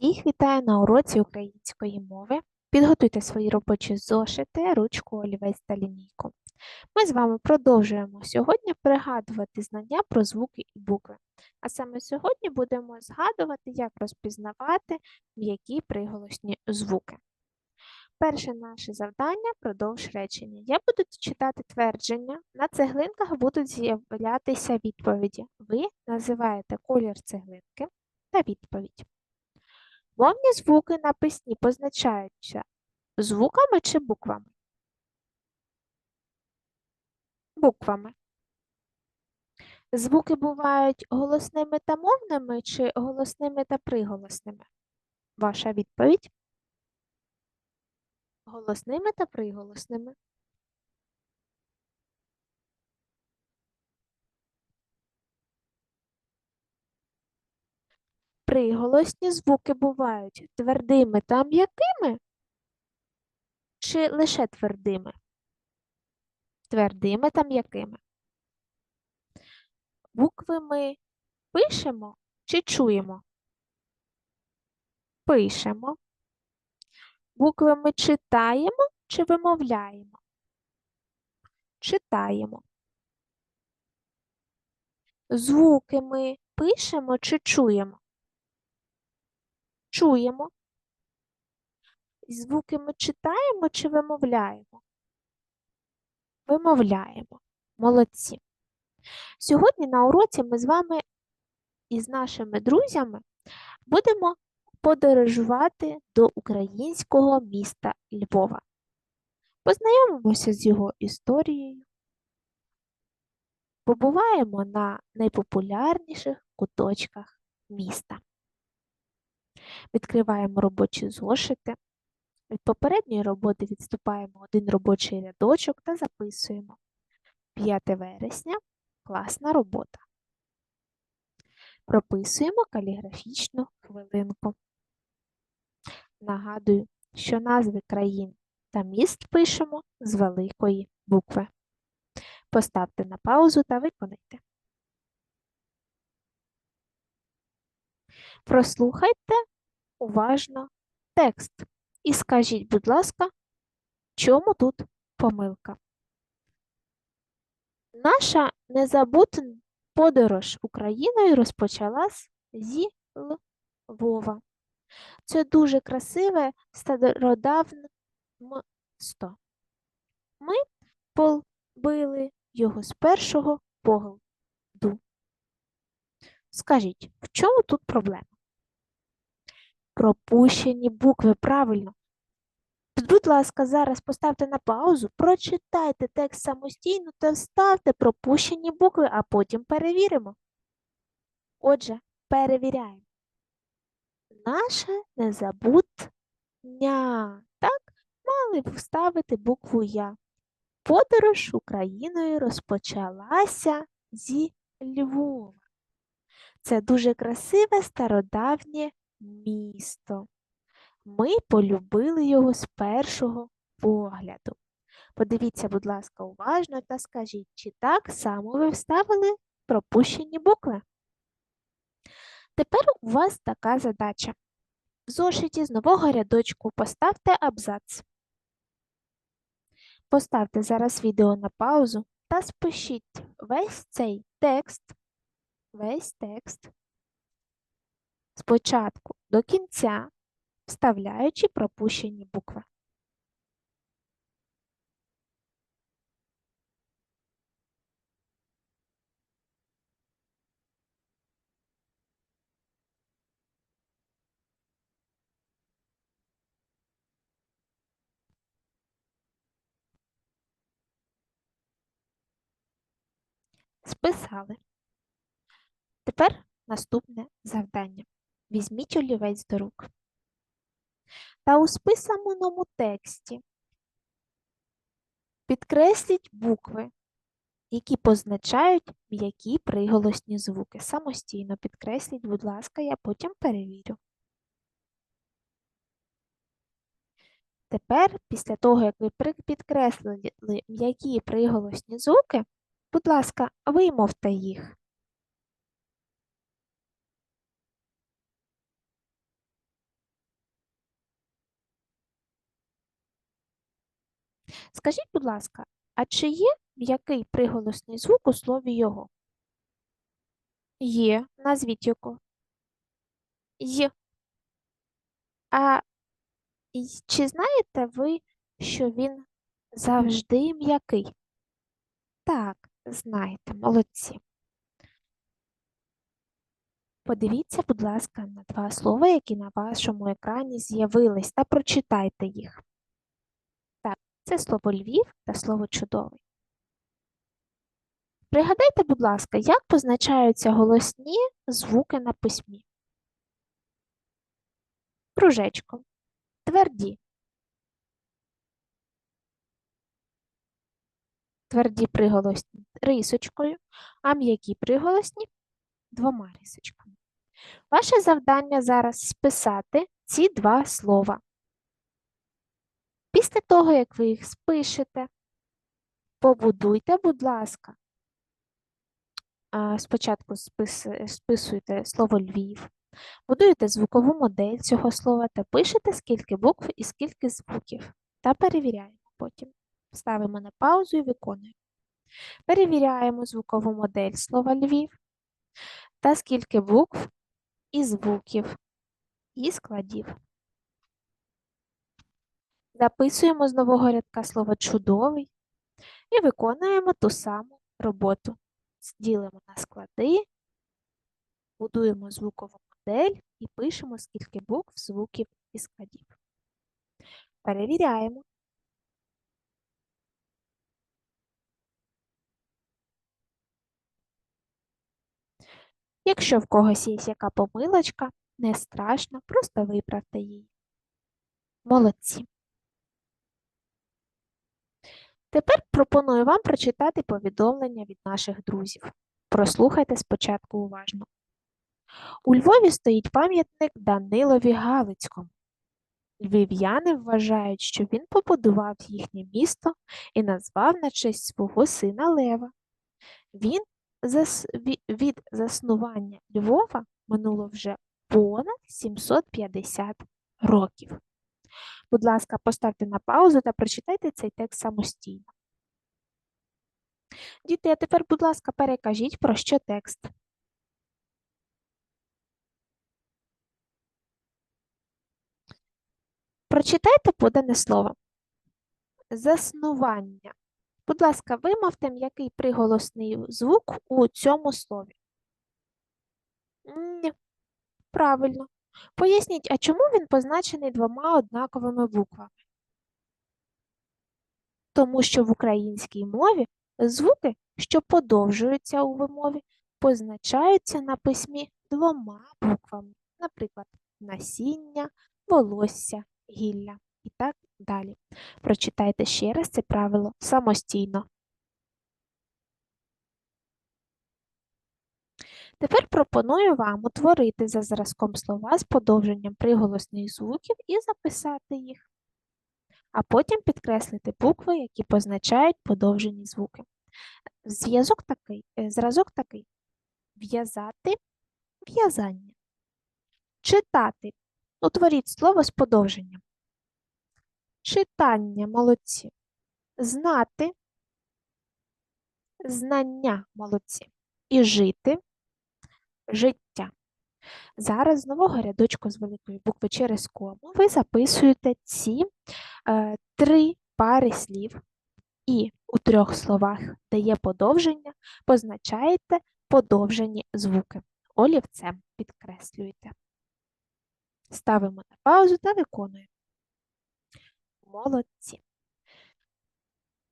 Всіх вітаю на уроці української мови. Підготуйте свої робочі зошити, ручку, олівець та лінійку. Ми з вами продовжуємо сьогодні пригадувати знання про звуки і букви. А саме сьогодні будемо згадувати, як розпізнавати м'які приголосні звуки. Перше наше завдання продовж речення. Я буду читати твердження, на цеглинках будуть з'являтися відповіді. Ви називаєте колір цеглинки та відповідь. Мовні звуки на письмі позначаються звуками чи буквами? Буквами. Звуки бувають голосними та мовними чи голосними та приголосними? Ваша відповідь? Голосними та приголосними. Приголосні звуки бувають твердими та м'якими чи лише твердими? Твердими та м'якими. Букви ми пишемо чи чуємо? Пишемо. Букви ми читаємо чи вимовляємо? Читаємо. Звуки ми пишемо чи чуємо? Чуємо. Звуки ми читаємо чи вимовляємо? Вимовляємо. Молодці. Сьогодні на уроці ми з вами і з нашими друзями будемо подорожувати до українського міста Львова. Познайомимося з його історією. Побуваємо на найпопулярніших куточках міста. Відкриваємо робочі зошити. Від попередньої роботи відступаємо один робочий рядочок та записуємо 5 вересня класна робота. Прописуємо каліграфічну хвилинку. Нагадую, що назви країн та міст пишемо з великої букви. Поставте на паузу та виконайте. Прослухайте уважно текст і скажіть, будь ласка, чому тут помилка? Наша незабутна подорож Україною розпочалась зі Львова. Це дуже красиве стародавне місто. Ми полюбили його з першого погляду. Скажіть, в чому тут проблема? Пропущені букви правильно. Будь ласка, зараз поставте на паузу, прочитайте текст самостійно та вставте пропущені букви, а потім перевіримо. Отже, перевіряємо. Наша незабутня. Так, мали б вставити букву Я. Подорож Україною розпочалася зі Львова. Це дуже красиве стародавнє місто. Ми полюбили його з першого погляду. Подивіться, будь ласка, уважно та скажіть, чи так само ви вставили пропущені букви? Тепер у вас така задача. В зошиті з нового рядочку поставте абзац. Поставте зараз відео на паузу та спишіть весь цей текст, весь текст спочатку до кінця, вставляючи пропущені букви. Списали. Тепер наступне завдання. Візьміть олівець до рук. Та у списаному тексті підкресліть букви, які позначають м'які приголосні звуки. Самостійно підкресліть, будь ласка, я потім перевірю. Тепер, після того, як ви підкреслили м'які приголосні звуки, будь ласка, вимовте їх. Скажіть, будь ласка, а чи є м'який приголосний звук у слові його? Є. Назвіть його. Й. А чи знаєте ви, що він завжди м'який? Так, знаєте, молодці. Подивіться, будь ласка, на два слова, які на вашому екрані з'явились, та прочитайте їх. Це слово Львів та слово чудовий. Пригадайте, будь ласка, як позначаються голосні звуки на письмі? Кружечком. Тверді. Тверді приголосні рисочкою, а м'які приголосні двома рисочками. Ваше завдання зараз списати ці два слова. Того, як ви їх спишете, побудуйте, будь ласка. Спочатку спис- списуйте слово Львів, будуєте звукову модель цього слова та пишете, скільки букв і скільки звуків. Та перевіряємо потім. Ставимо на паузу і виконуємо. Перевіряємо звукову модель слова Львів та скільки букв і звуків і складів. Записуємо з нового рядка слово чудовий і виконуємо ту саму роботу. Ділимо на склади, будуємо звукову модель і пишемо, скільки букв, звуків і складів. Перевіряємо. Якщо в когось є яка помилочка, не страшно, просто виправте її. Молодці. Тепер пропоную вам прочитати повідомлення від наших друзів. Прослухайте спочатку уважно. У Львові стоїть пам'ятник Данилові Галицькому. Львів'яни вважають, що він побудував їхнє місто і назвав на честь свого сина Лева. Він зас... від заснування Львова минуло вже понад 750 років. Будь ласка, поставте на паузу та прочитайте цей текст самостійно. Діти, а тепер, будь ласка, перекажіть, про що текст. Прочитайте подане слово. Заснування. Будь ласка, вимовте м'який приголосний звук у цьому слові. Ні, правильно. Поясніть, а чому він позначений двома однаковими буквами? Тому що в українській мові звуки, що подовжуються у вимові, позначаються на письмі двома буквами, наприклад, насіння, волосся, гілля і так далі. Прочитайте ще раз це правило самостійно. Тепер пропоную вам утворити за зразком слова з подовженням приголосних звуків і записати їх, а потім підкреслити букви, які позначають подовжені звуки. Зв'язок такий, е, зразок такий. В'язати в'язання. Читати. Утворіть слово з подовженням. Читання молодці. Знати. Знання молодці. І жити життя. Зараз з нового рядочку з великої букви через кому ви записуєте ці е, три пари слів. І у трьох словах, де є подовження, позначаєте подовжені звуки. Олівцем підкреслюєте. Ставимо на паузу та виконуємо. Молодці.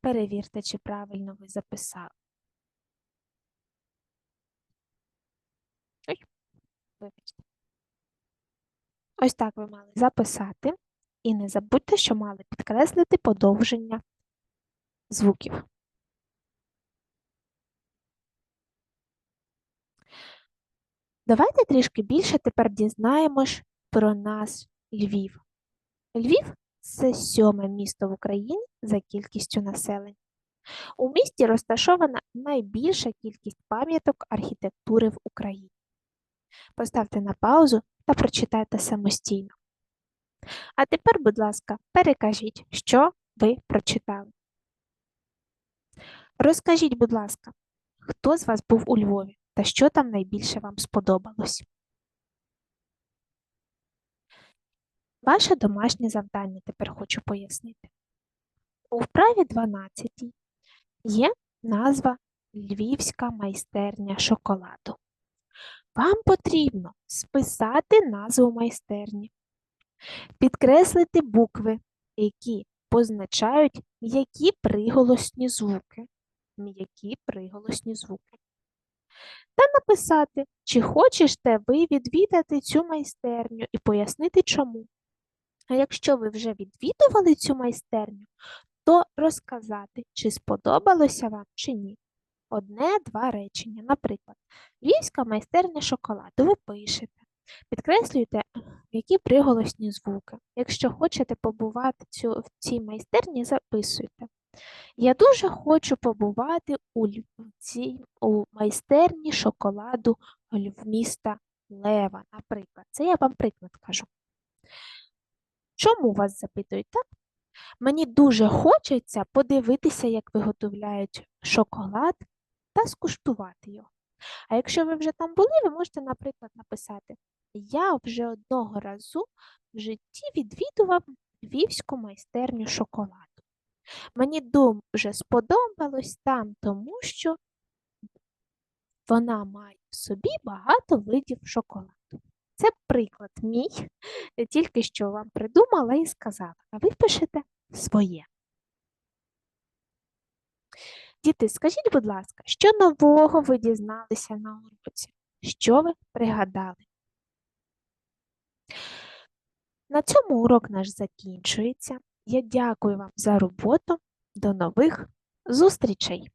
Перевірте, чи правильно ви записали. Ось так ви мали записати. І не забудьте, що мали підкреслити подовження звуків. Давайте трішки більше тепер дізнаємось про нас Львів. Львів це сьоме місто в Україні за кількістю населення. У місті розташована найбільша кількість пам'яток архітектури в Україні. Поставте на паузу та прочитайте самостійно. А тепер, будь ласка, перекажіть, що ви прочитали. Розкажіть, будь ласка, хто з вас був у Львові та що там найбільше вам сподобалось? Ваше домашнє завдання тепер хочу пояснити. У вправі 12 є назва Львівська майстерня шоколаду. Вам потрібно списати назву майстерні, підкреслити букви, які позначають м'які приголосні звуки. М'які приголосні звуки. Та написати, чи хочете ви відвідати цю майстерню і пояснити чому. А якщо ви вже відвідували цю майстерню, то розказати, чи сподобалося вам чи ні. Одне-два речення. Наприклад, Львівська майстерня шоколаду. Ви пишете, підкреслюєте, які приголосні звуки. Якщо хочете побувати цю, в цій майстерні, записуйте. Я дуже хочу побувати у, цій, у майстерні шоколаду міста Лева, наприклад. Це я вам приклад кажу. Чому вас запитують, так? Мені дуже хочеться подивитися, як виготовляють шоколад та скуштувати його. А якщо ви вже там були, ви можете, наприклад, написати: Я вже одного разу в житті відвідував львівську майстерню шоколаду. Мені дуже сподобалось там, тому що вона має в собі багато видів шоколаду. Це приклад мій, тільки що вам придумала і сказала, а ви пишете своє. Діти, скажіть, будь ласка, що нового ви дізналися на уроці? Що ви пригадали? На цьому урок наш закінчується. Я дякую вам за роботу. До нових зустрічей!